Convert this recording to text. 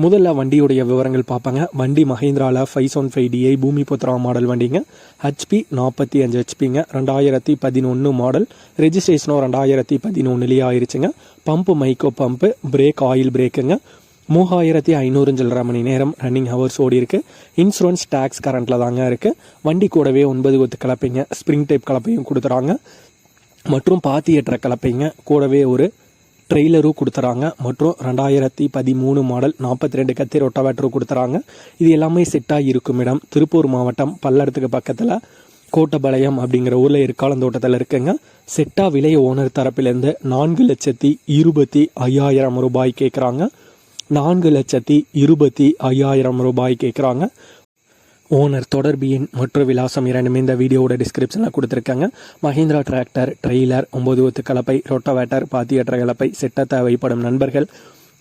முதல்ல வண்டியுடைய விவரங்கள் பார்ப்பாங்க. வண்டி மஹேந்திராவில் five one five DI Bhoomi Putra model வண்டிங்க. ஹெச்பி நாற்பத்தி அஞ்சு ஹெச்பிங்க ரெண்டாயிரத்தி பதினொன்று மாடல் ரெஜிஸ்ட்ரேஷனும் ரெண்டாயிரத்தி பதினொன்றுலேயே ஆயிடுச்சுங்க pump Mico pump brake oil பிரேக்குங்க மூவாயிரத்தி ஐநூறு சில்லரை மணி நேரம் ரன்னிங் ஹவர்ஸ் ஓடி இருக்கு. இன்சூரன்ஸ் டேக்ஸ் கரண்ட்டில் தாங்க இருக்குது வண்டி கூடவே ஒன்பது கொத்து கலப்பைங்க. ஸ்ப்ரிங் டைப் கலப்பையும் கொடுத்துறாங்க. மற்றும் பாத்தியற்ற கலப்பைங்க. கூடவே ஒரு ட்ரெய்லரும் கொடுத்துறாங்க. மற்றும் ரெண்டாயிரத்தி பதிமூணு மாடல் நாற்பத்தி ரெண்டு கத்தி ரொட்டாவேட்டரும் கொடுத்துறாங்க. இது எல்லாமே செட்டாக இருக்கும் இடம். திருப்பூர் மாவட்டம் பல்லடத்துக்கு பக்கத்தில் கோட்டபாளையம் அப்படிங்கிற ஊரில் இருக்காலந்தோட்டத்தில் இருக்குங்க. செட்டா விலை ஓனர் தரப்பிலேருந்து நான்கு லட்சத்தி இருபத்தி ஐயாயிரம் ரூபாய் கேட்குறாங்க நான்கு லட்சத்தி இருபத்தி ஐயாயிரம் ரூபாய் கேட்குறாங்க ஓனர் தொடர்பு எண் மற்றும் விலாசம் இரண்டுமே இந்த வீடியோவோட டிஸ்கிரிப்ஷனில் கொடுத்துருக்காங்க. மஹிந்திரா டிராக்டர் ட்ரெய்லர் ஒம்பது ஒத்து கலப்பை ரொட்டவேட்டர் பாத்தியற்ற கலப்பை செட்ட தேவைப்படும் நண்பர்கள்